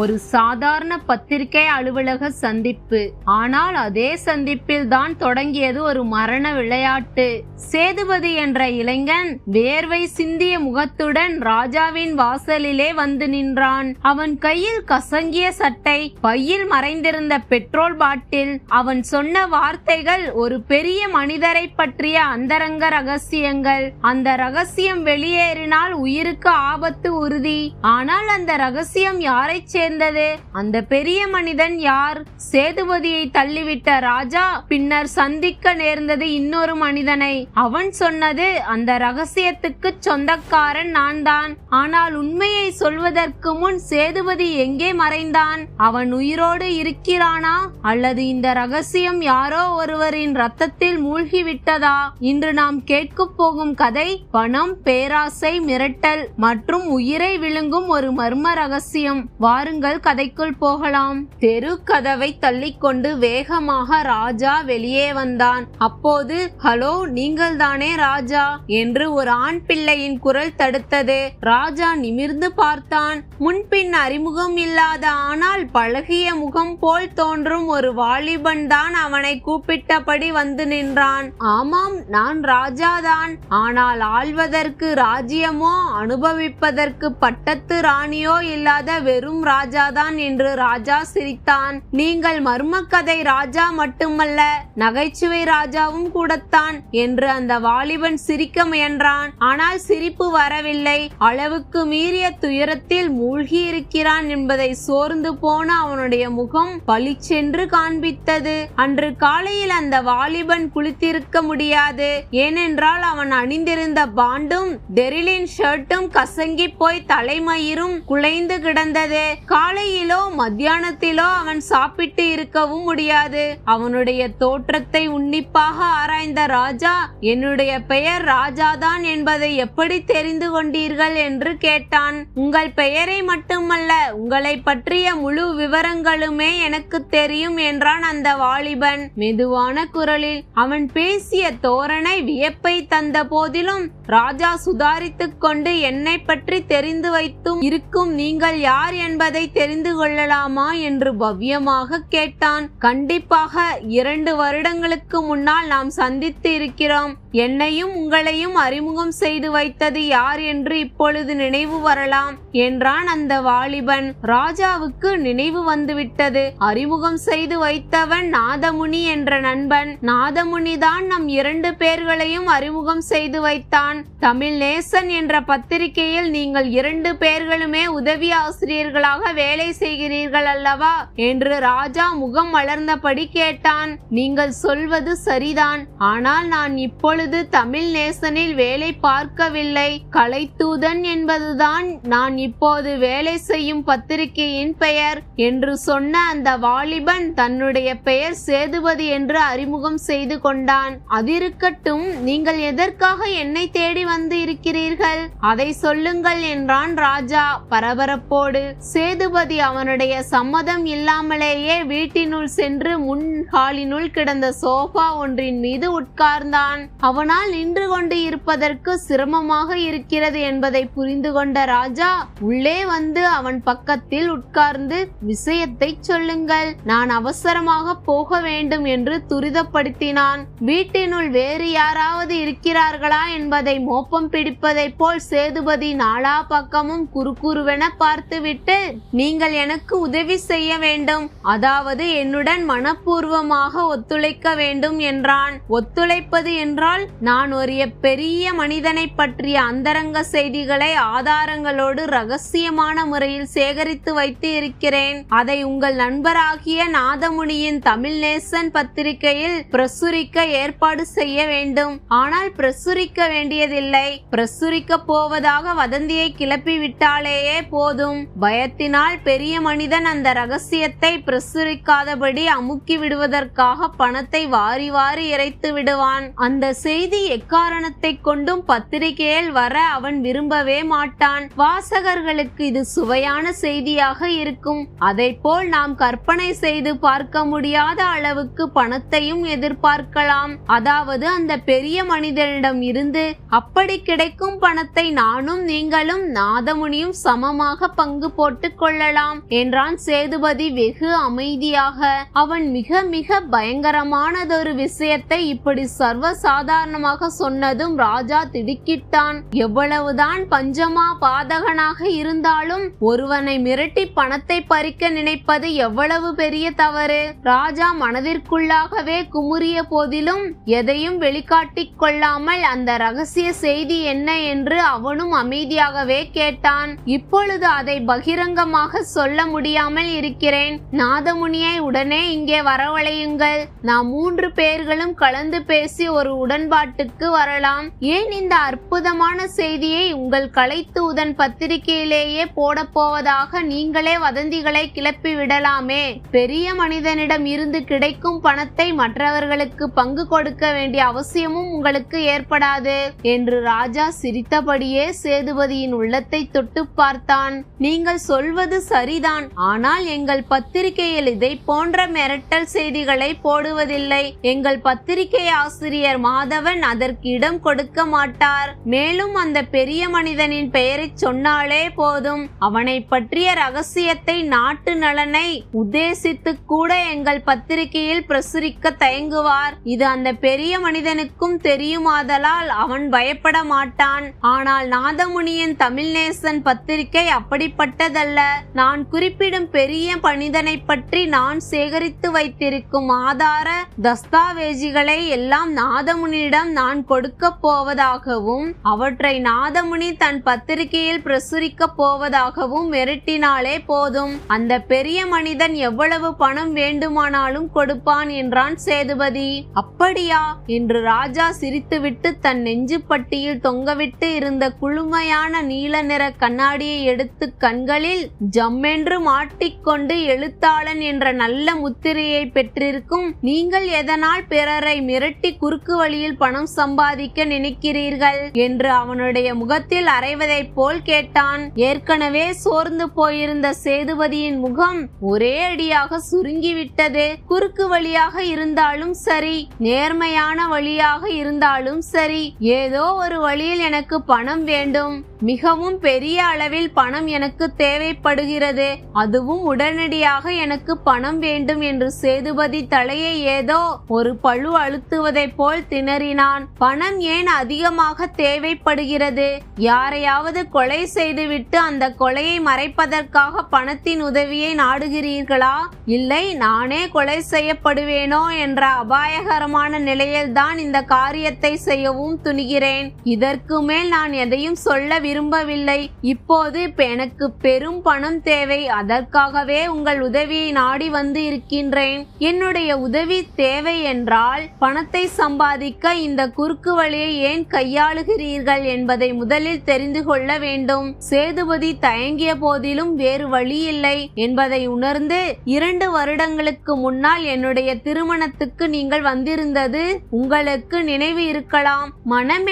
ஒரு சாதாரண பத்திரிகை அலுவலக சந்திப்பு. ஆனால் அதே சந்திப்பில் தான் தொடங்கியது ஒரு மரண விளையாட்டு. சேதுபதி என்ற இளைஞன் வேர்வை சிந்திய முகத்துடன் ராஜாவின் வாசலிலே வந்து நின்றான். அவன் கையில் கசங்கிய சட்டை பையில் மறைந்திருந்த பெட்ரோல் பாட்டில். அவன் சொன்ன வார்த்தைகள் ஒரு பெரிய மனிதரை பற்றிய அந்தரங்க ரகசியங்கள். அந்த ரகசியம் வெளியேறினால் உயிருக்கு ஆபத்து உறுதி. ஆனால் அந்த ரகசியம் யாரை சேர்ந்தது. அந்த பெரிய மனிதன் யார்? சேதுபதியை தள்ளிவிட்ட ராஜா பின்னர் சந்திக்க நேர்ந்தது இன்னொரு மனிதனை. அவன் சொன்னது அந்த ரகசியத்துக்கு சொந்தக்காரன் நான் தான் ஆனால் உண்மையை சொல்வதற்கு முன் சேதுபதி எங்கே மறைந்தான்? அவன் உயிரோடு இருக்கிறானா? அல்லது இந்த ரகசியம் யாரோ ஒருவரின் ரத்தத்தில் மூழ்கிவிட்டதா? இன்று நாம் கேட்கப் போகும் கதை பணம் பேராசை மிரட்டல் மற்றும் உயிரை விழுங்கும் ஒரு மர்ம ரகசியம். வாருங்கள் கதைக்குள் போகலாம். தெரு கதவை தள்ளிக்கொண்டு வேகமாக ராஜா வெளியே வந்தான். அப்போது ஹலோ நீங்கள் தானே ராஜா? என்று ஒரு ஆண் பிள்ளையின் குரல் தடுத்தது. ராஜா நிமிர்ந்து பார்த்தான். முன்பின் அறிமுகம் இல்லாத ஆனால் பழகிய முகம் போல் தோன்றும் ஒரு வாலிபன் தான் அவனை கூப்பிட்டபடி வந்து நின்றான். ஆமாம் நான் ராஜாதான். ஆனால் ஆள்வதற்கு ராஜ்யமோ அனுபவிப்பதற்கு பட்டத்து ராணியோ இல்லாத வெறும் ராஜா ராஜாதான் என்று ராஜா சிரித்தான். நீங்கள் மர்ம கதை ராஜா மட்டுமல்ல நகைச்சுவை ராஜாவும் கூடத்தான் என்று அந்த வாலிபன் சிரிக்க முயன்றான். ஆனால் சிரிப்பு வரவில்லை. அளவுக்கு மீறிய துயரத்தில் மூழ்கி இருக்கிறான் என்பதை சோர்ந்து போன அவனுடைய முகம் பளிச்சென்று காண்பித்தது. அன்று காலையில் அந்த வாலிபன் குளித்திருக்க முடியாது. ஏனென்றால் அவன் அணிந்திருந்த பாண்டும் டெரிலின் ஷர்ட்டும் கசங்கி போய் தலைமயிரும் குலைந்து கிடந்தது. காலையிலோ மத்தியானத்திலோ அவன் சாப்பிட்டு இருக்கவும் முடியாது. அவனுடைய தோற்றத்தை உன்னிப்பாக ஆராய்ந்த ராஜா என்னுடைய பெயர் ராஜாதான் என்பதை எப்படி தெரிந்து கொண்டீர்கள் என்று கேட்டான். உங்கள் பெயரை மட்டுமல்ல உங்களை பற்றிய முழு விவரங்களுமே எனக்கு தெரியும் என்றான் அந்த வாலிபன். மெதுவான குரலில் அவன் பேசிய தோரணை வியப்பை தந்த போதிலும் ராஜா சுதாரித்துக் கொண்டு என்னை பற்றி தெரிந்து வைத்தும் இருக்கும் நீங்கள் யார் என்பதை தெரிந்து கொள்ளலாமா என்று பவ்யமாக கேட்டான். கண்டிப்பாக இரண்டு வருடங்களுக்கு முன்னால் நாம் சந்தித்து இருக்கிறோம். என்னையும் உங்களையும் அறிமுகம் செய்து வைத்தது யார் என்று இப்பொழுது நினைவு வரலாம் என்றான் அந்த வாலிபன். ராஜாவுக்கு நினைவு வந்துவிட்டது. அறிமுகம் செய்து வைத்தவன் நாதமுனி என்ற நண்பன். நாதமுனிதான் நம் இரண்டு பேர்களையும் அறிமுகம் செய்து வைத்தான். தமிழ் நேசன் என்ற பத்திரிகையில் நீங்கள் இரண்டு பேர்களுமே உதவி ஆசிரியர்களாக வேலை செய்கிறீர்கள் அல்லவா? என்று ராஜா முகம் மலர்ந்தபடி கேட்டான். நீங்கள் சொல்வது சரிதான். ஆனால் நான் இப்பொழுது தமிழ் நேசனில் வேலை பார்க்கவில்லை. கலைத்தூதன் என்பதுதான் நான் இப்போது வேலை செய்யும் பத்திரிகையின் பெயர் என்று சொன்ன அந்த வாலிபன் தன்னுடைய பெயர் சேதுபதி என்று அறிமுகம் செய்து கொண்டான். அதிருக்கட்டும் நீங்கள் எதற்காக என்னை தேடி வந்து இருக்கிறீர்கள். அதை சொல்லுங்கள் என்றான் ராஜா. பரபரப்போடு சேதுபதி அவனுடைய சம்மதம் இல்லாமலேயே வீட்டினுள் சென்று முன் ஹாலினுள் கிடந்த சோஃபா ஒன்றின் மீது உட்கார்ந்தான். அவனால் நின்று கொண்டு இருப்பதற்கு சிரமமாக இருக்கிறது என்பதை புரிந்து கொண்ட ராஜா உள்ளே வந்து அவன் பக்கத்தில் உட்கார்ந்து விஷயத்தை சொல்லுங்கள். நான் அவசரமாக போக வேண்டும் என்று துரிதப்படுத்தினான். வீட்டினுள் வேறு யாராவது இருக்கிறார்களா என்பதை மோப்பம் பிடிப்பதைப் போல் சேதுபதி நாலா பக்கமும் குறுகுறுவென பார்த்துவிட்டு நீங்கள் எனக்கு உதவி செய்ய வேண்டும். அதாவது என்னுடன் மனப்பூர்வமாக ஒத்துழைக்க வேண்டும் என்றான். ஒத்துழைப்பது என்றால் நான் ஒரு பெரிய மனிதனை பற்றிய அந்தரங்க செய்திகளை ஆதாரங்களோடு ரகசியமான முறையில் சேகரித்து வைத்து இருக்கிறேன். அதை உங்கள் நண்பராகிய நாதமுனியின் தமிழ் நேசன் பத்திரிகையில் பிரசுரிக்க ஏற்பாடு செய்ய வேண்டும். ஆனால் பிரசுரிக்க வேண்டிய வேண்டியதில்லை. பிரசுரிக்க போவதாக வதந்தியை கிளப்பி விட்டாலேயே போதும். பயத்தினால் பெரிய மனிதன் அந்த ரகசியத்தை பிரசுரிக்காதபடி அமுக்கி விடுவதற்காக பணத்தை வாரி வாரி இறைத்து விடுவான். அந்த செய்தி எக்காரணத்தை கொண்டும் பத்திரிகையில் வர அவன் விரும்பவே மாட்டான். வாசகர்களுக்கு இது சுவையான செய்தியாக இருக்கும். அதை போல் நாம் கற்பனை செய்து பார்க்க முடியாத அளவுக்கு பணத்தையும் எதிர்பார்க்கலாம். அதாவது அந்த பெரிய மனிதனிடம் இருந்து அப்படி கிடைக்கும் பணத்தை நானும் நீங்களும் நாதமுனியும் சமமாக பங்கு போட்டுக் கொள்ளலாம் என்றான் சேதுபதி வெகு அமைதியாக. அவன் மிக மிக பயங்கரமானதொரு விஷயத்தை இப்படி சர்வ சாதாரணமாக சொன்னதும் ராஜா திடுக்கிட்டான். எவ்வளவுதான் பஞ்சமா பாதகனாக இருந்தாலும் ஒருவனை மிரட்டி பணத்தை பறிக்க நினைப்பது எவ்வளவு பெரிய தவறு. ராஜா மனதிற்குள்ளாகவே குமுறிய போதிலும் எதையும் வெளிக்காட்டிக் கொள்ளாமல் அந்த ரகசிய செய்தி என்ன என்று அவனும் அமைதியாகவே கேட்டான். இப்பொழுது அதை பகிரங்கமாக சொல்ல முடியாமல் இருக்கிறேன். நாதமுனியை உடனே இங்கே வரவழையுங்கள். நாம் மூன்று பேர்களும் கலந்து பேசி ஒரு உடன்பாட்டுக்கு வரலாம். ஏன் இந்த அற்புதமான செய்தியை உங்கள் கலைத்தூதன் பத்திரிகையிலேயே போடப்போவதாக நீங்களே வதந்திகளை கிளப்பி விடலாமே. பெரிய மனிதனிடம் இருந்து கிடைக்கும் பணத்தை மற்றவர்களுக்கு பங்கு கொடுக்க வேண்டிய அவசியமும் உங்களுக்கு ஏற்படாது. என்று ராஜா சிரித்தபடியே சேதுபதியின் உள்ளத்தை தொட்டு பார்த்தான். நீங்கள் சொல்வது சரிதான். ஆனால் எங்கள் பத்திரிகையில் இதை போன்ற மிரட்டல் செய்திகளை போடுவதில்லை. எங்கள் பத்திரிகை ஆசிரியர் மாதவன் அதற்கு இடம் கொடுக்க மாட்டார். மேலும் அந்த பெரிய மனிதனின் பெயரை சொன்னாலே போதும். அவனை பற்றிய ரகசியத்தை நாட்டு நலனை உத்தேசித்து கூட எங்கள் பத்திரிகையில் பிரசுரிக்க தயங்குவார். இது அந்த பெரிய மனிதனுக்கும் தெரியுமாதலால் அவன் பயப்பட மாட்டான் ஆனால் நாதமுனியின் தமிழ்நேசன் பத்திரிகை அப்படிப்பட்டதல்ல. நான் குறிப்பிடும் பெரிய பணிதனை பற்றி நான் சேகரித்து வைத்திருக்கும் ஆதார தஸ்தாவேஜிகளை எல்லாம் நாதமுனியிடம் நான் கொடுக்க போவதாகவும் அவற்றை நாதமுனி தன் பத்திரிகையில் பிரசுரிக்க போவதாகவும் மிரட்டினாலே போதும். அந்த பெரிய மனிதன் எவ்வளவு பணம் வேண்டுமானாலும் கொடுப்பான் என்றான் சேதுபதி. அப்படியா? என்று ராஜா சிரித்துவிட்டு தன் நெஞ்சு பட்டியில் தொங்கவிட்டு இருந்த குளுமையான நீல நிற கண்ணாடியை எடுத்து கண்களில் ஜம்மென்று மாட்டிக்கொண்டு எழுத்தாளன் என்ற நல்ல முத்திரையை பெற்றிருக்கும் நீங்கள் எதனால் பிறரை மிரட்டி குறுக்கு வழியில் பணம் சம்பாதிக்க நினைக்கிறீர்கள்? என்று அவனுடைய முகத்தில் அரைவதைப் போல் கேட்டான். ஏற்கனவே சோர்ந்து போயிருந்த சேதுபதியின் முகம் ஒரே அடியாக சுருங்கிவிட்டது. குறுக்கு வழியாக இருந்தாலும் சரி நேர்மையான வழியாக இருந்தாலும் சரி ஏதோ ஏதோ ஒரு வழியில் எனக்கு பணம் வேண்டும். மிகவும் பெரிய அளவில் பணம் எனக்கு தேவைப்படுகிறது. அதுவும் உடனடியாக எனக்கு பணம் வேண்டும் என்று சேதுபதி தலையை ஏதோ ஒரு பழு அழுத்துவதைப் போல் திணறினான். பணம் ஏன் அதிகமாக தேவைப்படுகிறது? யாரையாவது கொலை செய்துவிட்டு அந்த கொலையை மறைப்பதற்காக பணத்தின் உதவியை நாடுகிறீர்களா? இல்லை நானே கொலை செய்யப்படுவேனோ என்ற அபாயகரமான நிலையில்தான் இந்த காரியத்தை செய்யவும் துணிகிறேன். இதற்கு மேல் நான் எதையும் சொல்ல விரும்பவில்லை. இப்போது எனக்கு பெரும் பணம் தேவை. அதற்காகவே உங்கள் உதவியை நாடி வந்து இருக்கின்றேன். என்னுடைய உதவி தேவை என்றால் பணத்தை சம்பாதிக்க இந்த குறுக்கு வழியை ஏன் கையாளுகிறீர்கள் என்பதை முதலில் தெரிந்து கொள்ள வேண்டும். சேதுபதி தயங்கிய போதிலும் வேறு வழி இல்லை என்பதை உணர்ந்து இரண்டு வருடங்களுக்கு முன்னால் என்னுடைய திருமணத்துக்கு நீங்கள் வந்திருந்தது உங்களுக்கு நினைவு இருக்கலாம்.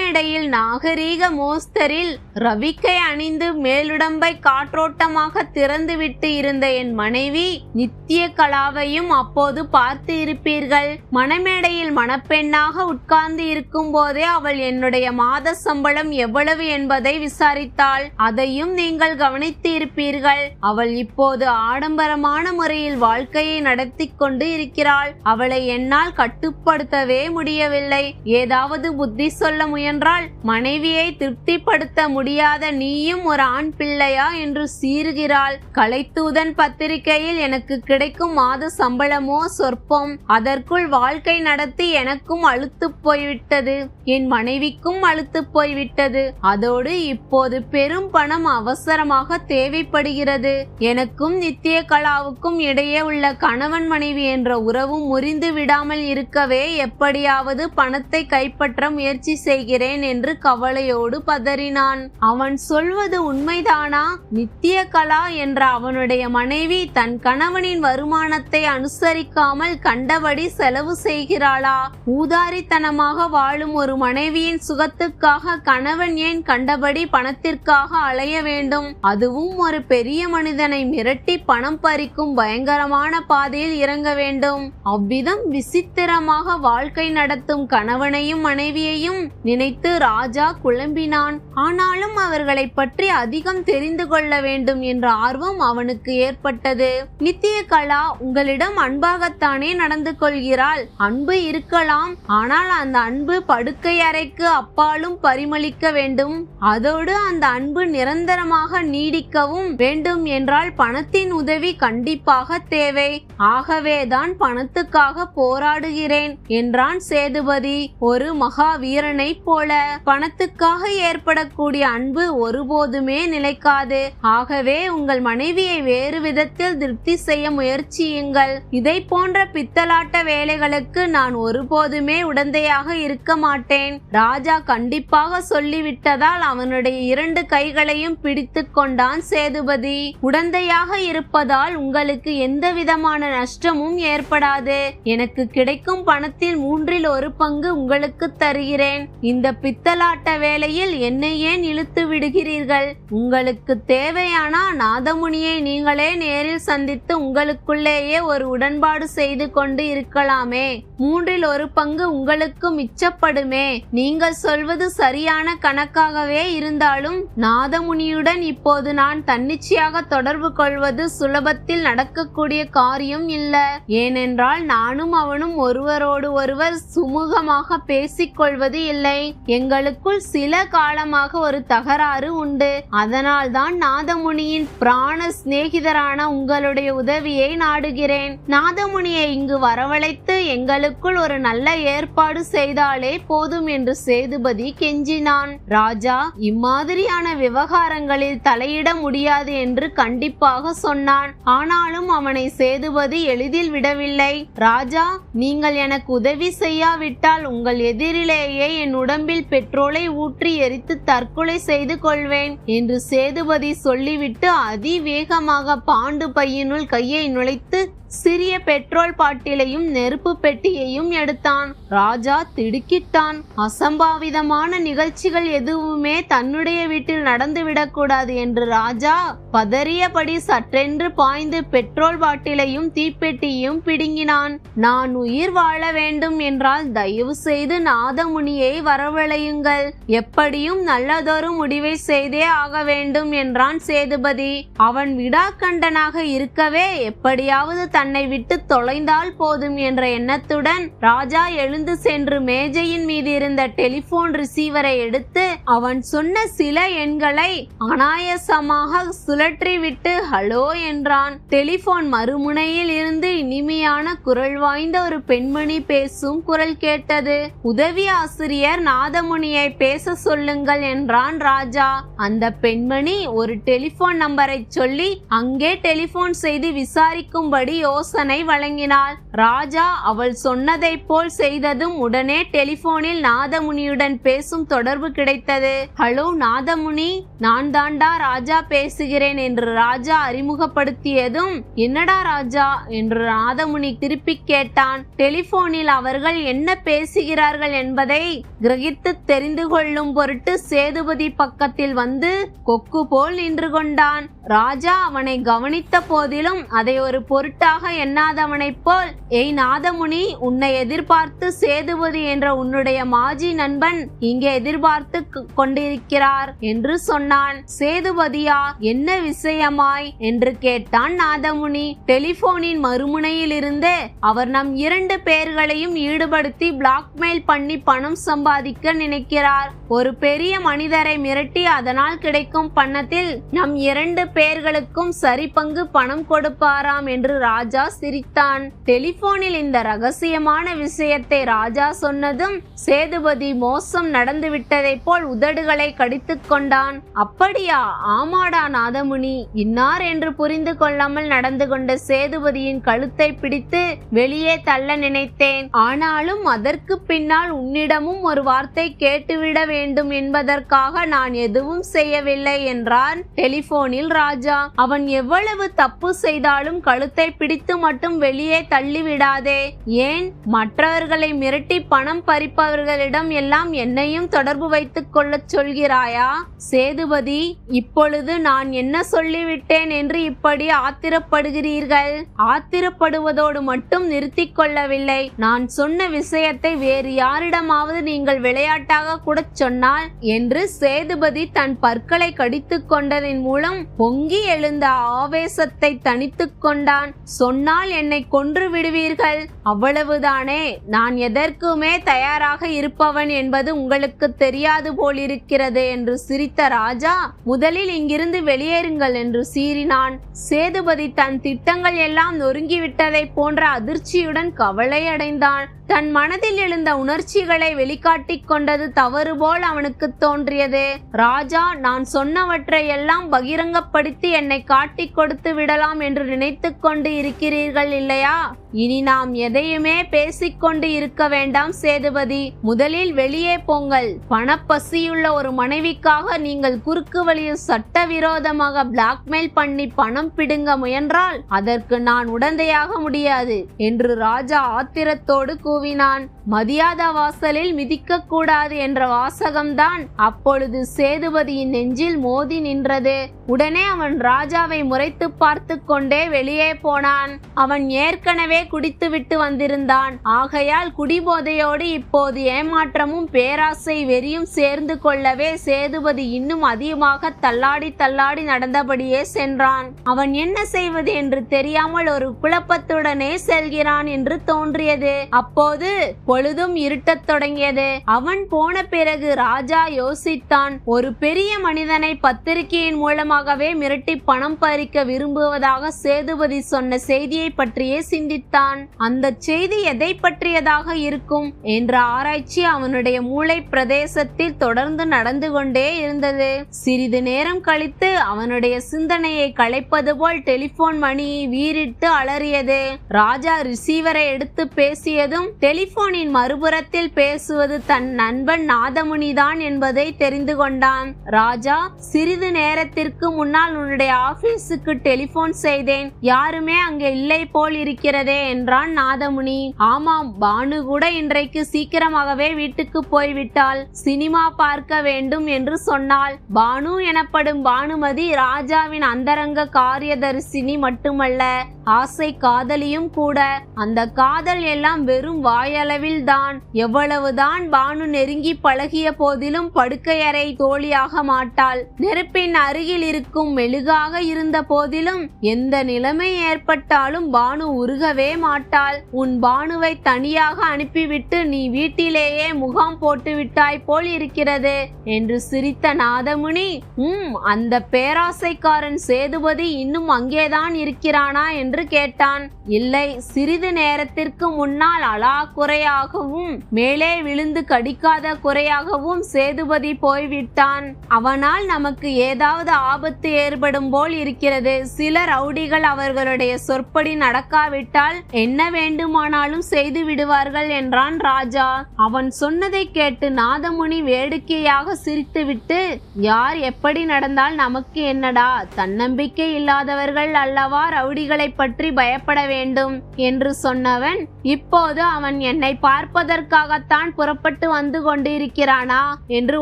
மேடையில் நாகரீக மோஸ்தரில் ரவிக்கை அணிந்து மேலுடம்பை காற்றோட்டமாக திறந்துவிட்டு இருந்த என் மனைவி நித்திய கலாவையும் அப்போது பார்த்து இருப்பீர்கள். மணமேடையில் மணப்பெண்ணாக உட்கார்ந்து இருக்கும் போதே அவள் என்னுடைய மாத சம்பளம் எவ்வளவு என்பதை விசாரித்தாள். அதையும் நீங்கள் கவனித்து இருப்பீர்கள். அவள் இப்போது ஆடம்பரமான முறையில் வாழ்க்கையை நடத்தி கொண்டு இருக்கிறாள். அவளை என்னால் கட்டுப்படுத்தவே முடியவில்லை. ஏதாவது புத்தி சொல்ல முயன்றால் மனைவியை திருப்திப்படுத்த முடியாத நீயும் ஒரு ஆண் பிள்ளையா என்று சீறுகிறாள். கலைத்தூதன் பத்திரிகையில் எனக்கு கிடைக்கும் மாத சம்பளமோ சொற்பம். அதற்குள் வாழ்க்கை நடத்தி எனக்கும் அழுத்து போய்விட்டது. என் மனைவிக்கும் அழுத்து போய்விட்டது. அதோடு இப்போது பெரும் பணம் அவசரமாக தேவைப்படுகிறது. எனக்கும் நித்திய கலாவுக்கும் இடையே உள்ள கணவன் மனைவி என்ற உறவும் முறிந்து விடாமல் இருக்கவே எப்படியாவது பணத்தை கைப்பற்ற முயற்சி செய்கிறேன். என்று கவலையோடு பதறினான். அவன் சொல்வது உண்மைதானா? நித்திய கலா என்ற அவனுடைய மனைவி தன் கணவனின் வருமானத்தை அனுசரிக்காமல் கண்டபடி செலவு செய்கிறாளா? ஊதாரித்தனமாக வாழும் ஒரு மனைவியின் சுகத்துக்காக கணவன் ஏன் கண்டபடி பணத்திற்காக அலைய வேண்டும்? அதுவும் ஒரு பெரிய மனிதனை மிரட்டி பணம் பறிக்கும் பயங்கரமான பாதையில் இறங்க வேண்டும். அவ்விதம் விசித்திரமாக வாழ்க்கை நடத்தும் கணவனையும் மனைவியையும் நினைத்து நினைத்து ராஜா குழம்பினான். ஆனாலும் அவர்களை பற்றி அதிகம் தெரிந்து கொள்ள வேண்டும் என்ற ஆர்வம் அவனுக்கு ஏற்பட்டது. நித்திய கலா உங்களிடம் அன்பாகத்தானே நடந்து கொள்கிறாள். அன்பு இருக்கலாம். ஆனால் அந்த அன்பு படுக்கை அறைக்கு அப்பாலும் பரிமளிக்க வேண்டும். அதோடு அந்த அன்பு நிரந்தரமாக நீடிக்கவும் வேண்டும் என்றால் பணத்தின் உதவி கண்டிப்பாக தேவை. ஆகவேதான் பணத்துக்காக போராடுகிறேன் என்றான் சேதுபதி. ஒரு மகா வீரனைப் போல பணத்துக்காக ஏற்படக்கூடிய அன்பு ஒருபோதுமே நிலைக்காது. ஆகவே உங்கள் மனைவியை வேறு விதத்தில் திருப்தி செய்ய முயற்சியுங்கள். இதை போன்ற பித்தலாட்ட வேலைகளுக்கு நான் ஒருபோதுமே உடந்தையாக இருக்க மாட்டேன். ராஜா கண்டிப்பாக சொல்லிவிட்டதால் அவனுடைய இரண்டு கைகளையும் பிடித்து கொண்டான் சேதுபதி. உடந்தையாக இருப்பதால் உங்களுக்கு எந்த விதமான நஷ்டமும் ஏற்படாது. எனக்கு கிடைக்கும் பணத்தில் மூன்றில் ஒரு பங்கு உங்களுக்கு தருகிறேன். இந்த இந்த பித்தலாட்ட வேலையில் என்னை ஏன் இழுத்து விடுகிறீர்கள்? உங்களுக்கு தேவையானா நாதமுனியை நீங்களே நேரில் சந்தித்து உங்களுக்குள்ளேயே ஒரு உடன்பாடு செய்து கொண்டு இருக்கலாமே. மூன்றில் ஒரு பங்கு உங்களுக்கு மிச்சப்படுமே. நீங்கள் சொல்வது சரியான கணக்காகவே இருந்தாலும் நாதமுனியுடன் இப்போது நான் தன்னிச்சையாக தொடர்பு கொள்வது சுலபத்தில் நடக்கக்கூடிய காரியம் இல்ல. ஏனென்றால் நானும் அவனும் ஒருவரோடு ஒருவர் சுமூகமாக பேசிக்கொள்வது இல்லை. எங்களுக்குள் சில காலமாக ஒரு தகராறு உண்டு. அதனால்தான் நாதமுனியின் பிராண சிநேகிதரான உங்களுடைய உதவியை நாடுகிறேன். நாதமுனியை இங்கு வரவழைத்து எங்களுக்குள் ஒரு நல்ல ஏற்பாடு செய்தாலே போதும் என்று சேதுபதி கெஞ்சினான். ராஜா இம்மாதிரியான விவகாரங்களில் தலையிட முடியாது என்று கண்டிப்பாக சொன்னான். ஆனாலும் அவனை சேதுபதி எளிதில் விடவில்லை. ராஜா நீங்கள் எனக்கு உதவி செய்யாவிட்டால் உங்கள் எதிரிலேயே என் உடம்பில் பெட்ரோலை ஊற்றி எரித்து தற்கொலை செய்து கொள்வேன் என்று சேதுபதி சொல்லிவிட்டு அதிவேகமாக பாண்டு பையினுள் கையை நுழைத்து சிறிய பெட்ரோல் பாட்டிலையும் நெருப்பு பெட்டியையும் எடுத்தான். ராஜா திடுக்கிட்டான். அசம்பாவிதமான நிகழ்ச்சிகள் எதுவுமே தன்னுடைய வீட்டில் நடந்துவிடக்கூடாது என்று ராஜா பதறியபடி சற்றென்று பாய்ந்து பெட்ரோல் பாட்டிலையும் தீப்பெட்டியையும் பிடுங்கினான். நான் உயிர் வாழ வேண்டும் என்றால் தயவு செய்து நாதமுனியை வரவழையுங்கள். எப்படியும் நல்லதொரு முடிவை செய்தே ஆக வேண்டும் என்றான் சேதுபதி. அவன் விடாக்கண்டனாக இருக்கவே எப்படியாவது தன்னை விட்டு தொலைந்தால் போதும் என்ற எண்ணத்துடன் ராஜா எழுந்து சென்று மேஜையின் மீது இருந்த டெலிபோன் ரிசீவரை எடுத்து அவன் சொன்ன சில எண்களை அனாயசமாக சுழற்றிவிட்டு ஹலோ என்றான். டெலிபோன் மறுமுனையில் இருந்து இனிமையான குரல் வாய்ந்த ஒரு பெண்மணி பேசும் குரல் கேட்டது. உதவி ஆசிரியர் நாதமுனியை பேச சொல்லுங்கள் என்றான் ராஜா. அந்த பெண்மணி ஒரு டெலிபோன் நம்பரை சொல்லி அங்கே டெலிபோன் செய்து விசாரிக்கும்படி யோசனை வழங்கினாள். ராஜா அவள் சொன்னதைப் போல் செய்ததும் உடனே டெலிபோனில் நாதமுனியுடன் பேசும் தொடர்பு கிடைத்தது. ஹலோ நாதமுனி நான் தாண்டா ராஜா பேசுகிறேன் என்று ராஜா அறிமுகப்படுத்தியதும் என்னடா ராஜா? என்று நாதமுனி திருப்பி கேட்டான். டெலிபோனில் அவர்கள் என்ன பேசுகிறார்கள் என்பதை கிரகித்து தெரிந்து கொள்ளும் பொருட்டு சேதுபதி பக்கத்தில் வந்து கொக்கு போல் நின்று கொண்டான். ராஜா அவனை கவனித்த போதிலும் அதை ஒரு பொருட்டாக எண்ணாதவனைப் போல் ஏய் நாதமுனி உன்னை எதிர்பார்த்து சேதுபதி என்ற உன்னுடைய மாஜி நண்பன் இங்கே எதிர்பார்த்து கொண்டிருக்கிறார் என்று சொன்னான். சேதுபதியா என்ன விஷயமாய் என்று கேட்டான் நாதமுனி. டெலிபோனின் மறுமுனையில் இருந்து அவர் நம் இரண்டு பேர்களையும் ஈடுபடுத்தி பிளாக்மெயில் பண்ணி பணம் சம்பாதிக்க நினைக்கிறார். ஒரு பெரிய மனிதரை மிரட்டி அதனால் கிடைக்கும் பணத்தில் நம் இரண்டு பேர்களுக்கும் சரி பங்கு பணம் கொடுப்பாராம் என்று ராஜா சிரித்தான். டெலிபோனில் இந்த ரகசியமான விஷயத்தை ராஜா சொன்னதும் சேதுபதி மோசம் நடந்துவிட்டதைப் போல் உதடுகளை கடித்து கொண்டான். அப்படியா ஆமாடா நாதமுனி. இன்னார் என்று புரிந்து கொள்ளாமல் நடந்து கொண்ட சேதுபதியின் கழுத்தை பிடித்து வெளியே தள்ள நினைத்தேன். ஆனாலும் அதற்கு பின்னால் உன்னிடமும் ஒரு வார்த்தை கேட்டுவிட வேண்டும் என்பதற்காக நான் எதுவும் செய்யவில்லை என்றான் டெலிபோனில் ராஜா. அவன் எவ்வளவு தப்பு செய்தாலும் கழுத்தை பிடி பிடித்து மட்டும் வெளியே தள்ளிவிடாதே. ஏன்? மற்றவர்களை மிரட்டி பணம் பறிப்பவர்களிடம் எல்லாம் என்னையும் தொடர்பு வைத்துக் கொள்ளச் சொல்கிறாயா? சேதுபதி இப்பொழுது நான் என்ன சொல்லிவிட்டேன் என்று இப்படி ஆத்திரப்படுகிறீர்கள்? ஆத்திரப்படுவதோடு மட்டும் நிறுத்திக் கொள்ளவில்லை. நான் சொன்ன விஷயத்தை வேறு யாரிடமாவது நீங்கள் விளையாட்டாக கூட சொன்னால் என்று சேதுபதி தன் பற்களை கடித்துக் கொண்டதின் மூலம் பொங்கி எழுந்த ஆவேசத்தை தனித்துக் கொண்டான். சொன்னால் என்னை கொன்று விடுவீர்கள். அவ்வளவுதானே. நான் எதற்குமே தயாராக இருப்பவன் என்பது உங்களுக்கு தெரியாது போலிருக்கிறது என்று சிரித்த ராஜா முதலில் இங்கிருந்து வெளியேறுங்கள் என்று சீறினான். சேதுபதி தன் திட்டங்கள் எல்லாம் நொறுங்கிவிட்டதைப் போன்ற அதிர்ச்சியுடன் கவலை அடைந்தான். தன் மனதில் எழுந்த உணர்ச்சிகளை வெளிக்காட்டிக் கொண்டது தவறு போல் அவனுக்கு தோன்றியது. ராஜா நான் சொன்னவற்றை எல்லாம் பகிரங்கப்படுத்தி என்னை காட்டிக் கொடுத்து விடலாம் என்று நினைத்துக் கொண்டு இருக்கிறீர்கள் இல்லையா? இனி நாம் எதையுமே பேசிக்கொண்டு இருக்க வேண்டாம் சேதுபதி. முதலில் வெளியே போங்கள். பணப்பசியுள்ள ஒரு மனைவிக்காக நீங்கள் குறுக்கு வழியில் சட்டவிரோதமாக பிளாக்மெயில் பண்ணி பணம் பிடுங்க முயன்றால் அதற்கு நான் உடந்தையாக முடியாது என்று ராஜா ஆத்திரத்தோடு கூவினான். மதியாத வாசலில் மிதிக்க கூடாது என்ற வாசகம்தான் அப்பொழுது சேதுபதியின் நெஞ்சில் மோதி நின்றது. உடனே அவன் ராஜாவை முறைத்து பார்த்து கொண்டே வெளியே போனான். அவன் ஏற்கனவே குடித்துவிட்டு வந்திருந்தான். ஆகையால் குடிபோதையோடு இப்போது ஏமாற்றமும் பேராசை வெறியும் சேர்ந்து கொள்ளவே சேதுபதி இன்னும் அதிகமாக தள்ளாடி தள்ளாடி நடந்தபடியே சென்றான். அவன் என்ன செய்வது என்று தெரியாமல் ஒரு குழப்பத்துடனே செல்கிறான் என்று தோன்றியது. அப்போது பொழுதும் இருட்டத் தொடங்கியது. அவன் போன பிறகு ராஜா யோசித்தான் ஒரு பெரிய மனிதனை பத்திரிகையின் மூலமாகவே மிரட்டி பணம் பறிக்க விரும்புவதாக சேதுபதி சொன்ன செய்தியை பற்றியே சிந்தித்தான். அந்த செய்தி எதை பற்றியதாக இருக்கும் என்ற ஆராய்ச்சி அவனுடைய மூளை பிரதேசத்தில் தொடர்ந்து நடந்து கொண்டே இருந்தது. சிறிது நேரம் கழித்து அவனுடைய சிந்தனையை களைப்பது போல் டெலிபோன் மணி வீறிட்டு அலறியது. ராஜா ரிசீவரை எடுத்து பேசியதும் டெலிபோனின் மறுபுறத்தில் பேசுவது தன் நண்பன் நாதமுனிதான் என்பதை தெரிந்து கொண்டான். ராஜா சிறிது நேரத்திற்கு முன்னால் உன்னுடைய ஆபீஸுக்கு டெலிபோன் செய்தேன். யாருமே அங்கே இல்லை போல் இருக்கிறதே. என்றான் நாதமுனி. ஆமாம் பானு கூட இன்றைக்கு சீக்கிரமாகவே வீட்டுக்கு போய்விட்டாள். சினிமா பார்க்க வேண்டும் என்று சொன்னாள். பானு எனப்படும் பானுமதி ராஜாவின் அந்தரங்க காரியதரிசினி மட்டுமல்ல ஆசை காதலியும் கூட. அந்த காதல் எல்லாம் வெறும் வாயளவில் தான் எவ்வளவுதான் பானு நெருங்கி பழகிய போதிலும் படுக்கையறை தோழியாக மாட்டாள். நெருப்பின் அருகில் இருக்கும் மெழுகாக இருந்த போதிலும் எந்த நிலைமை ஏற்பட்டாலும் பானு உருகவே மாட்டாள் உன் பானுவை தனியாக அனுப்பிவிட்டு நீ வீட்டிலேயே முகாம் போட்டு விட்டாய் போல் இருக்கிறது என்று சிரித்த நாதமுனி. உம் அந்த பேராசைக்காரன் சேதுபதி இன்னும் அங்கேதான் இருக்கிறானா என்று கேட்டான். இல்லை சிறிது நேரத்திற்கு முன்னால் அலா குறையாகவும் மேலே விழுந்து கடிக்காத குறையாகவும் சேதுபதி போய்விட்டான். அவனால் நமக்கு ஏதாவது ஆபத்து ஏற்படும் போல் இருக்கிறது. சில ரவுடிகள் அவர்களுடைய சொற்படி நடக்காவிட்டால் என்ன வேண்டுமானாலும் செய்து விடுவார்கள் என்றான் ராஜா. அவன் சொன்னதை கேட்டு நாதமுனி வேடிக்கையாக சிரித்துவிட்டு யார் எப்படி நடந்தால் நமக்கு என்னடா? தன்னம்பிக்கை இல்லாதவர்கள் அல்லவா ரவுடிகளை பற்றி பயப்பட வேண்டும்? என்று சொன்னவன் இப்போது அவன் என்னை பார்ப்பதற்காகத்தான் புறப்பட்டு வந்து கொண்டிருக்கிறானா? என்று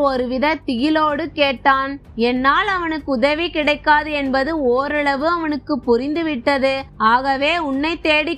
ஒருவித திகிலோடு கேட்டான். என்னால் அவனுக்கு உதவி கிடைக்காது என்பது ஓரளவு அவனுக்கு புரிந்துவிட்டது. ஆகவே உன்னை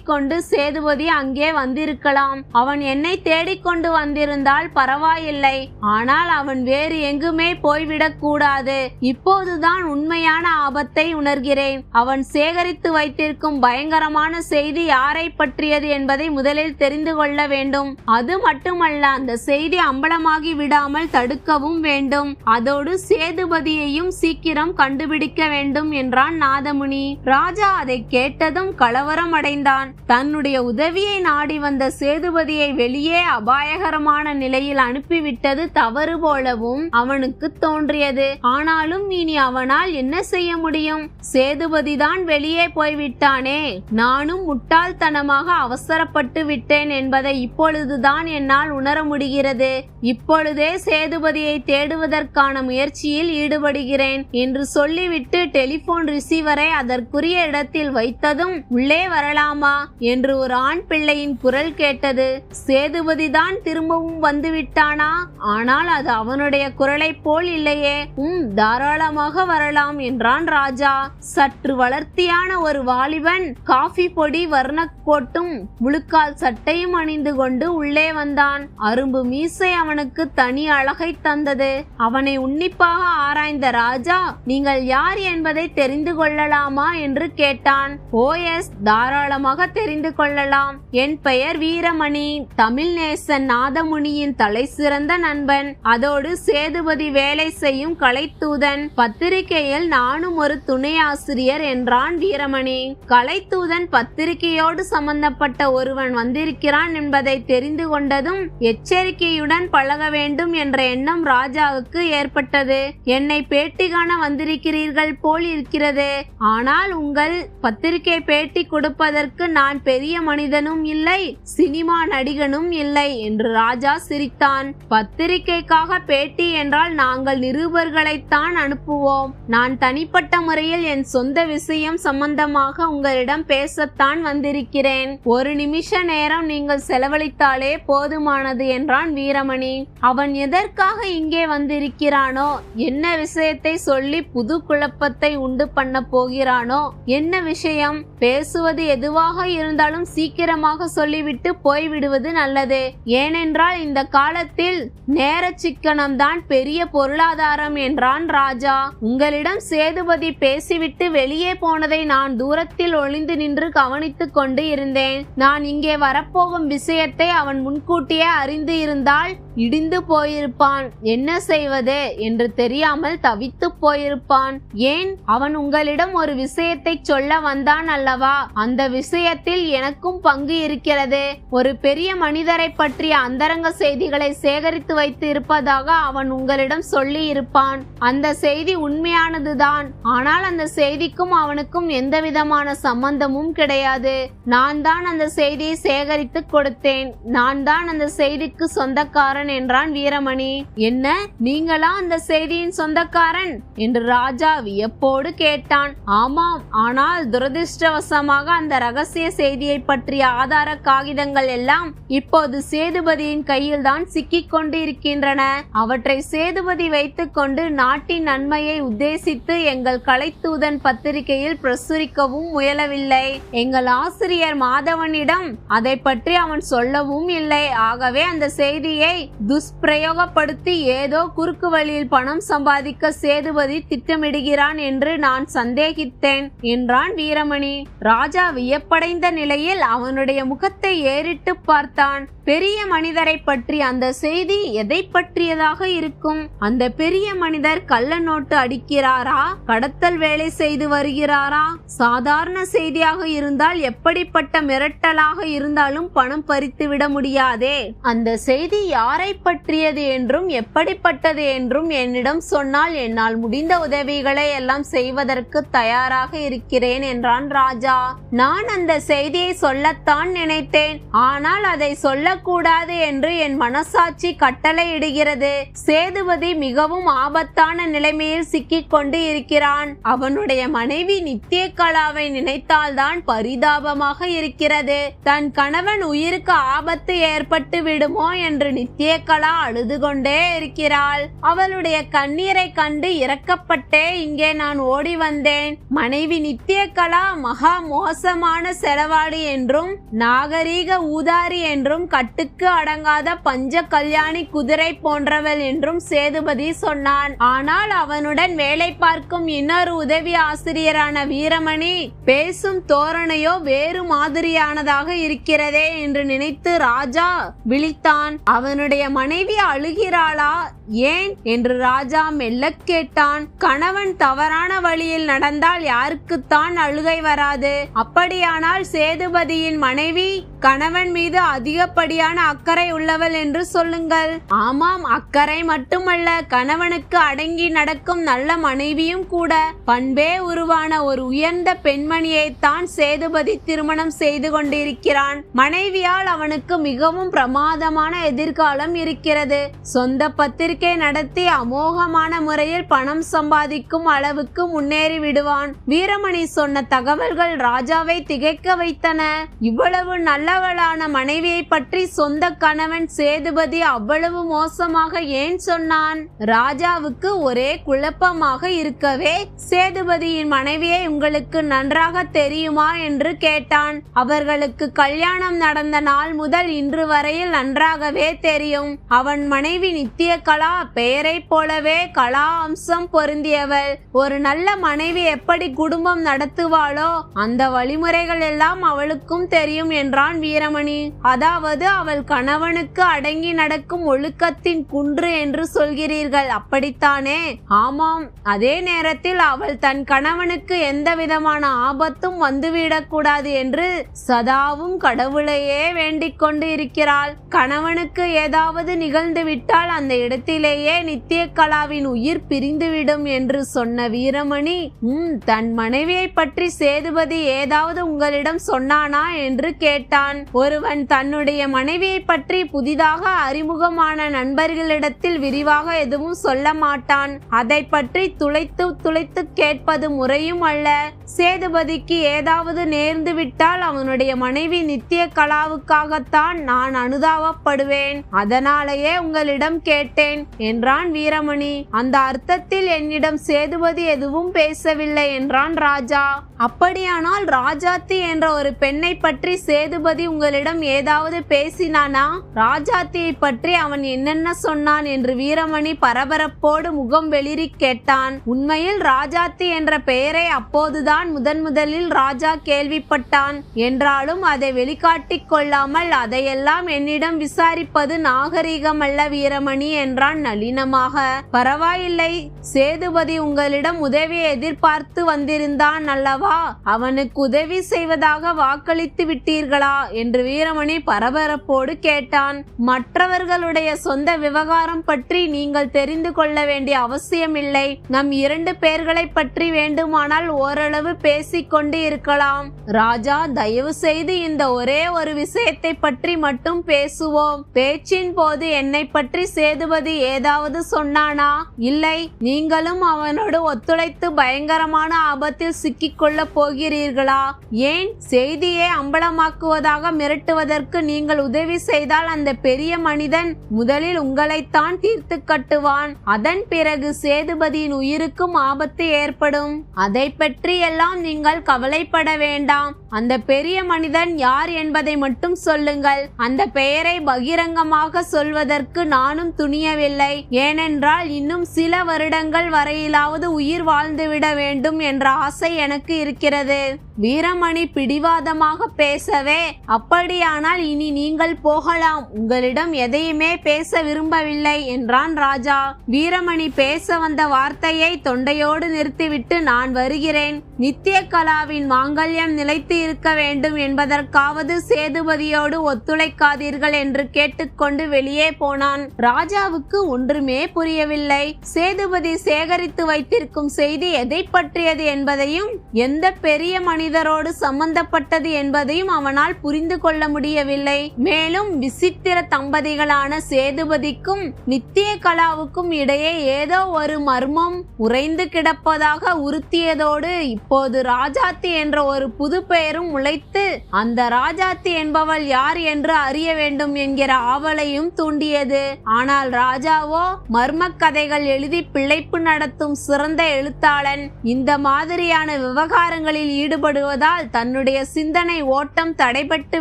தேடிக்கொண்டு சேதுபதி அங்கே வந்திருக்கலாம். அவன் என்னை தேடிக்கொண்டு வந்திருந்தால் பரவாயில்லை. ஆனால் அவன் வேறு எங்குமே போய்விடக் கூடாது. இப்போதுதான் உண்மையான ஆபத்தை உணர்கிறேன். அவன் சேகரித்து வைத்திருக்கும் பயங்கரமான செய்தி யாரை பற்றியது என்பதை முதலில் தெரிந்து கொள்ள வேண்டும். அது மட்டுமல்ல அந்த செய்தி அம்பலமாகி விடாமல் தடுக்கவும் வேண்டும். அதோடு சேதுபதியையும் சீக்கிரம் கண்டுபிடிக்க வேண்டும் என்றான் நாதமுனி. ராஜா அதை கேட்டதும் கலவரம் அடைந்தான் தன்னுடைய உதவியை நாடி வந்த சேதுபதியை வெளியே அபாயகரமான நிலையில் அனுப்பிவிட்டது தவறு போலவும் அவனுக்கு தோன்றியது. ஆனாலும் இனி அவனால் என்ன செய்ய முடியும்? சேதுபதிதான் வெளியே போய்விட்டானே. நானும் முட்டாள்தனமாக அவசரப்பட்டு விட்டேன் என்பதை இப்பொழுதுதான் என்னால் உணர முடிகிறது. இப்பொழுதே சேதுபதியை தேடுவதற்கான முயற்சியில் ஈடுபடுகிறேன் என்று சொல்லிவிட்டு டெலிபோன் ரிசீவரை அதற்குரிய இடத்தில் வைத்ததும் உள்ளே வரலாமா? என்று ஒரு ஆண் பிள்ளையின் குரல் கேட்டது. சேதுபதி தான் திரும்பவும் வந்து விட்டானா ஆனால் அது அவனுடைய குரலைப் போல் இல்லையே. உம் தாராளமாக வரலாம் என்றான் ராஜா. சற்று வளர்த்தியான ஒரு வாலிபன் காஃபி பொடி வர்ண கோட்டும் முழுக்கால் சட்டையும் அணிந்து கொண்டு உள்ளே வந்தான். அரும்பு மீசை அவனுக்கு தனி அழகை தந்தது. அவனை உன்னிப்பாக ஆராய்ந்த ராஜா நீங்கள் யார் என்பதை தெரிந்து கொள்ளலாமா? என்று கேட்டான். ஓ எஸ் தாராளமாக தெரிந்து கொள்ளலாம். என் பெயர் வீரமணி. தமிழ் நேசன் நாதமுனியின் தலை சிறந்த நண்பன். அதோடு சேதுபதி வேலை செய்யும் கலைத்தூதன். பத்திரிகையில் நானும் ஒரு துணை ஆசிரியர் என்றான் வீரமணி. கலைத்தூதன் பத்திரிகையோடு சம்பந்தப்பட்ட ஒருவன் வந்திருக்கிறான் என்பதை தெரிந்து கொண்டதும் எச்சரிக்கையுடன் பழக வேண்டும் என்ற எண்ணம் ராஜாவுக்கு ஏற்பட்டது. என்னை பேட்டி காண வந்திருக்கிறீர்கள் போல் இருக்கிறது. ஆனால் உங்கள் பத்திரிகை பேட்டி கொடுப்பதற்கு நான் நான் பெரிய மனிதனும் இல்லை சினிமா நடிகனும் இல்லை என்று ராஜா சிரித்தான். பத்திரிகைக்காக பேட்டி என்றால் நாங்கள் நிருபர்களைத்தான் அனுப்புவோம். நான் தனிப்பட்ட முறையில் என் சொந்த விஷயம் சம்பந்தமாக உங்களிடம் பேசத்தான் வந்திருக்கிறேன். ஒரு நிமிஷ நேரம் நீங்கள் செலவழித்தாலே போதுமானது என்றான் வீரமணி. அவன் எதற்காக இங்கே வந்திருக்கிறானோ என்ன விஷயத்தை சொல்லி புது குழப்பத்தை உண்டு பண்ண போகிறானோ என்ன விஷயம்? பேசுவது எதுவாக இருந்தாலும் சீக்கிரமாக சொல்லிவிட்டு போய்விடுவது நல்லது. ஏனென்றால் இந்த காலத்தில் நேர சிக்கனம்தான் பெரிய பொருளாதாரம் என்றான் ராஜா. உங்களிடம் சேதுபதி பேசிவிட்டு வெளியே போனதை நான் தூரத்தில் ஒளிந்து நின்று கவனித்துக் கொண்டு இருந்தேன். நான் இங்கே வரப்போகும் விஷயத்தை அவன் முன்கூட்டியே அறிந்து இருந்தால் இடிந்து போயிருப்பான். என்ன செய்வது என்று தெரியாமல் தவித்து போயிருப்பான். ஏன்? அவன் உங்களிடம் ஒரு விஷயத்தை சொல்ல வந்தான் அல்லவா? அந்த விஷயத்தில் எனக்கும் பங்கு இருக்கிறது. ஒரு பெரிய மனிதரை பற்றிய அந்தரங்க செய்திகளை சேகரித்து வைத்து இருப்பதாக அவன் உங்களிடம் சொல்லி இருப்பான் அந்த செய்தி உண்மையானதுதான். ஆனால் அந்த செய்திக்கும் அவனுக்கும் எந்த விதமான சம்பந்தமும் கிடையாது. நான் தான் அந்த செய்தியை சேகரித்து கொடுத்தேன். நான் தான் அந்த செய்திக்கு சொந்தக்காரன் என்றான் வீரமணி. என்ன நீங்களா அந்த செய்தியின் சொந்தக்காரன்? என்று ராஜா வியப்போடு கேட்டான். ஆமாம் ஆனால் துரதிர்ஷ்டவசமாக அந்த ரகசிய செய்தியை பற்றிய ஆதார காகிதங்கள் எல்லாம் இப்போது சேதுபதியின் கையில் தான் சிக்கிக் கொண்டு இருக்கின்றன அவற்றை சேதுபதி வைத்துக் கொண்டு நாட்டின் நன்மையை உத்தேசித்து எங்கள் கலைத்தூதன் பத்திரிகையில் பிரசுரிக்கவும் முயலவில்லை. எங்கள் ஆசிரியர் மாதவனிடம் அதை பற்றி அவன் சொல்லவும் இல்லை. ஆகவே அந்த செய்தியை துஷ்பிரயோகப்படுத்தி ஏதோ குறுக்கு வழியில் பணம் சம்பாதிக்க சேதுபதி திட்டமிடுகிறான் என்று நான் சந்தேகித்தேன் என்றான் வீரமணி. ராஜா வியப்படைந்த நிலையில் அவனுடைய முகத்தை ஏறிட்டு பார்த்தான். பெரிய மனிதரை பற்றி அந்த செய்தி எதை பற்றியதாக இருக்கும்? அந்த பெரிய மனிதர் கள்ள நோட்டு அடிக்கிறாரா? கடத்தல் வேலை செய்து வருகிறாரா? சாதாரண செய்தியாக இருந்தால் எப்படிப்பட்ட மிரட்டலாக இருந்தாலும் பணம் பறித்து விட முடியாதே. அந்த செய்தி யாரை பற்றியது என்றும் எப்படிப்பட்டது என்றும் என்னிடம் சொன்னால் என்னால் முடிந்த உதவிகளை எல்லாம் செய்வதற்கு தயாராக இருக்கிறேன் என்றான் ராஜா. நான் அந்த செய்தியை சொல்லத்தான் நினைத்தேன். ஆனால் அதை சொல்ல சொல்லக்கூடாது என்று என் மனசாட்சி கட்டளையிடுகிறது. சேதுபதி மிகவும் ஆபத்தான நிலைமையில் சிக்கிக் கொண்டு இருக்கிறான். அவனுடைய மனைவி நித்தியகலாவை நினைத்தால்தான் பரிதாபமாக இருக்கிறது. தன் கணவன் உயிருக்கு ஆபத்து ஏற்பட்டு விடுமோ என்று நித்தியகலா அழுது கொண்டே இருக்கிறாள். அவளுடைய கண்ணீரை கண்டு இறக்கப்பட்டே இங்கே நான் ஓடி வந்தேன். மனைவி நித்தியகலா மகா மோசமான செலவாளி என்றும் நாகரீக ஊதாரி என்றும் கட்டுக்கு அடங்காத பஞ்ச கல்யாணி குதிரை போன்றவள் என்றும் சேதுபதி சொன்னான். ஆனால் அவனுடன் வேலை பார்க்கும் இன்னொரு உதவி ஆசிரியரான வீரமணி பேசும் தோரணையோ வேறு மாதிரியானதாக இருக்கிறதே என்று நினைத்து ராஜா விழித்தான். அவனுடைய மனைவி அழுகிறாளா? ஏன்? என்று ராஜா மெல்ல கேட்டான். கணவன் தவறான வழியில் நடந்தால் யாருக்குத்தான் அழுகை வராது. அப்படியானால் சேதுபதியின் மனைவி கணவன் மீது அதிகப்படியான அக்கறை உள்ளவள் என்று சொல்லுங்கள். ஆமாம் அக்கறை மட்டுமல்ல கணவனுக்கு அடங்கி நடக்கும் நல்ல மனைவியும் கூட. பண்பே உருவான ஒரு உயர்ந்த பெண்மணியை தான் சேதுபதி திருமணம் செய்து கொண்டிருக்கிறான். மனைவியால் அவனுக்கு மிகவும் பிரமாதமான எதிர்காலம் இருக்கிறது. சொந்த பத்திரிகை நடத்தி அமோகமான முறையில் பணம் சம்பாதிக்கும் அளவுக்கு முன்னேறி விடுவான். வீரமணி சொன்ன தகவல்கள் ராஜாவை திகைக்க வைத்தன. இவ்வளவு நல்ல நல்லவளான மனைவியை பற்றி சொந்த கணவன் சேதுபதி அவ்வளவு மோசமாக ஏன் சொன்னான்? ராஜாவுக்கு ஒரே குழப்பமாக இருக்கவே சேதுபதியின் மனைவியை உங்களுக்கு நன்றாக தெரியுமா என்று கேட்டான். அவர்களுக்கு கல்யாணம் நடந்த நாள் முதல் இன்று வரையில் நன்றாகவே தெரியும். அவன் மனைவி நித்திய கலா பெயரைப் போலவே கலா அம்சம் பொருந்தியவள். ஒரு நல்ல மனைவி எப்படி குடும்பம் நடத்துவாளோ அந்த வழிமுறைகள் எல்லாம் அவளுக்கும் தெரியும் என்றான் வீரமணி. அதாவது அவள் கணவனுக்கு அடங்கி நடக்கும் ஒழுக்கத்தின் குன்று என்று சொல்கிறீர்கள். அப்படித்தானே? ஆமாம். அதே நேரத்தில் அவள் தன் கணவனுக்கு எந்த விதமான ஆபத்தும் வந்துவிடக்கூடாது என்று சதாவும் கடவுளையே வேண்டிக் கொண்டு இருக்கிறாள். கணவனுக்கு ஏதாவது நிகழ்ந்து விட்டால் அந்த இடத்திலேயே நித்திய கலாவின் உயிர் பிரிந்துவிடும் என்று சொன்ன வீரமணி உம் தன் மனைவியை பற்றி சேதுபதி ஏதாவது உங்களிடம் சொன்னானா? என்று கேட்டான். ஒருவன் தன்னுடைய மனைவியை பற்றி புதிதாக அறிமுகமான நண்பர்களிடத்தில் விரிவாக எதுவும் சொல்ல மாட்டான். அதை பற்றி துளைத்து துளைத்து கேட்பது முறையும் அல்ல. சேதுபதிக்கு ஏதாவது நேர்ந்து விட்டால் அவனுடைய மனைவி நித்திய கலாவுக்காகத்தான் நான் அனுதாபப்படுவேன். அதனாலேயே உங்களிடம் கேட்டேன் என்றான் வீரமணி. அந்த அர்த்தத்தில் என்னிடம் சேதுபதி எதுவும் பேசவில்லை என்றான் ராஜா. அப்படியானால் ராஜாத்தி என்ற ஒரு பெண்ணை பற்றி சேதுபதி உங்களிடம் ஏதாவது பேசினானா? ராஜாத்தியை பற்றி அவன் என்னென்ன சொன்னான் என்று வீரமணி பரபரப்போடு முகம் வெளிரி கேட்டான். உண்மையில் ராஜாத்தி என்ற பெயரை அப்போதுதான் முதன் முதலில் ராஜா கேள்விப்பட்டான். என்றாலும் அதை வெளிக்காட்டிக் கொள்ளாமல் அதையெல்லாம் என்னிடம் விசாரிப்பது நாகரீகமல்ல வீரமணி என்றான் நளினமாக. பரவாயில்லை சேதுபதி உங்களிடம் உதவியை எதிர்பார்த்து வந்திருந்தான் அல்லவா? அவனுக்கு உதவி செய்வதாக வாக்களித்து விட்டீர்களா? என்று வீரமணி பரபரப்போடு கேட்டான். மற்றவர்களுடைய சொந்த விவகாரம் பற்றி நீங்கள் தெரிந்து கொள்ள வேண்டிய அவசியமில்லை. நம் இரண்டு பேர்களை பற்றி வேண்டுமானால் ஓரளவு பேசிக்கொண்டு இருக்கலாம். ராஜா தயவு செய்து இந்த ஒரே ஒரு விஷயத்தை பற்றி மட்டும் பேசுவோம். பேச்சின் போது என்னை பற்றி சேதுபதி ஏதாவது சொன்னானா? இல்லை. நீங்களும் அவனோடு ஒத்துழைத்து பயங்கரமான ஆபத்தில் சிக்கிக்கொள்ள போகிறீர்களா? ஏன்? செய்தியை அம்பலமாக்குவதா அம்பலமாக்குவதாக மிரட்டுவதற்கு நீங்கள் உதவி செய்தால் அந்த பெரிய மனிதன் முதலில் உங்களைத்தான் தீர்த்து கட்டுவான். அதன் பிறகு சேதுபதியின் உயிருக்கும் ஆபத்து ஏற்படும். அதை பற்றி எல்லாம் நீங்கள் கவலைப்பட வேண்டாம். அந்த பெரிய மனிதன் யார் என்பதை மட்டும் சொல்லுங்கள். அந்த பெயரை பகிரங்கமாக சொல்வதற்கு நானும் துணியவில்லை. ஏனென்றால் இன்னும் சில வருடங்கள் வரையிலாவது உயிர் வாழ்ந்துவிட வேண்டும் என்ற ஆசை எனக்கு இருக்கிறது. வீரமணி பிடிவாதமாக பேசவே அப்படியானால் இனி நீங்கள் போகலாம். உங்களிடம் எதையுமே பேச விரும்பவில்லை என்றான் ராஜா. வீரமணி பேச வந்த வார்த்தையை தொண்டையோடு நிறுத்திவிட்டு நான் வருகிறேன். நித்திய கலாவின் மாங்கல்யம் நிலைத்து இருக்க வேண்டும் என்பதற்காவது சேதுபதியோடு ஒத்துழைக்காதீர்கள் என்று கேட்டுக்கொண்டு வெளியே போனான். ராஜாவுக்கு ஒன்றுமே புரியவில்லை. சேதுபதி சேகரித்து வைத்திருக்கும் செய்தி எதை பற்றியது என்பதையும் எந்த பெரிய மனிதரோடு சம்பந்தப்பட்டது என்பதையும் அவனால் புரிந்து கொள்ள முடியவில்லை. மேலும் விசித்திர தம்பதிகளான சேதுபதிக்கும் நித்திய கலாவுக்கும் இடையே ஏதோ ஒரு மர்மம் உறைந்து கிடப்பதாக உறுத்தியதோடு அப்போது ராஜாத்தி என்ற ஒரு புது பெயரும் முளைத்து அந்த ராஜாத்தி என்பவள் யார் என்று அறிய வேண்டும் என்கிற ஆவலையும் தூண்டியது. ஆனால் ராஜாவோ மர்ம கதைகள் எழுதி பிழைப்பு நடத்தும் சிறந்த எழுத்தாளன். இந்த மாதிரியான விவகாரங்களில் ஈடுபடுவதால் தன்னுடைய சிந்தனை ஓட்டம் தடைபட்டு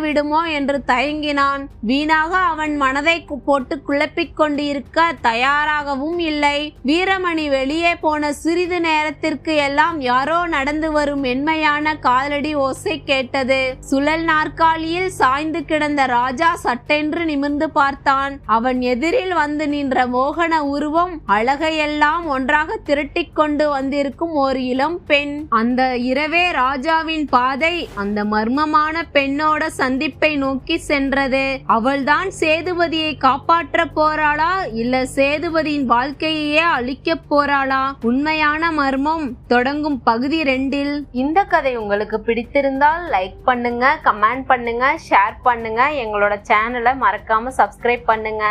விடுமோ என்று தயங்கினான். வீணாக அவன் மனதை போட்டு குழப்பிக் கொண்டிருக்க தயாராகவும் இல்லை. வீரமணி வெளியே போன சிறிது நேரத்திற்கு எல்லாம் யாரோ நடந்து இருந்து வரும் மென்மையான காலடி ஓசை கேட்டது. சுழல் நாற்காலியில் சாய்ந்து கிடந்த ராஜா சட்டென்று நிமிர்ந்து பார்த்தான். அவன் எதிரில் வந்து நின்ற மோகன உருவம் அழகையெல்லாம் ஒன்றாக திரட்டிக் கொண்டு வந்திருக்கும் ஒரு இளம் பெண். அந்த இரவே ராஜாவின் பாதை அந்த மர்மமான பெண்ணோட சந்திப்பை நோக்கி சென்றது. அவள்தான் சேதுபதியை காப்பாற்ற போறாளா இல்ல சேதுபதியின் வாழ்க்கையையே அழிக்க போறாளா? உண்மையான மர்மம் தொடங்கும் பகுதி ரெண்டு இரண்டில் இந்த கதை உங்களுக்கு பிடித்திருந்தால் லைக் பண்ணுங்க கமெண்ட் பண்ணுங்க ஷேர் பண்ணுங்க. எங்களோட சேனலை மறக்காம சப்ஸ்கிரைப் பண்ணுங்க.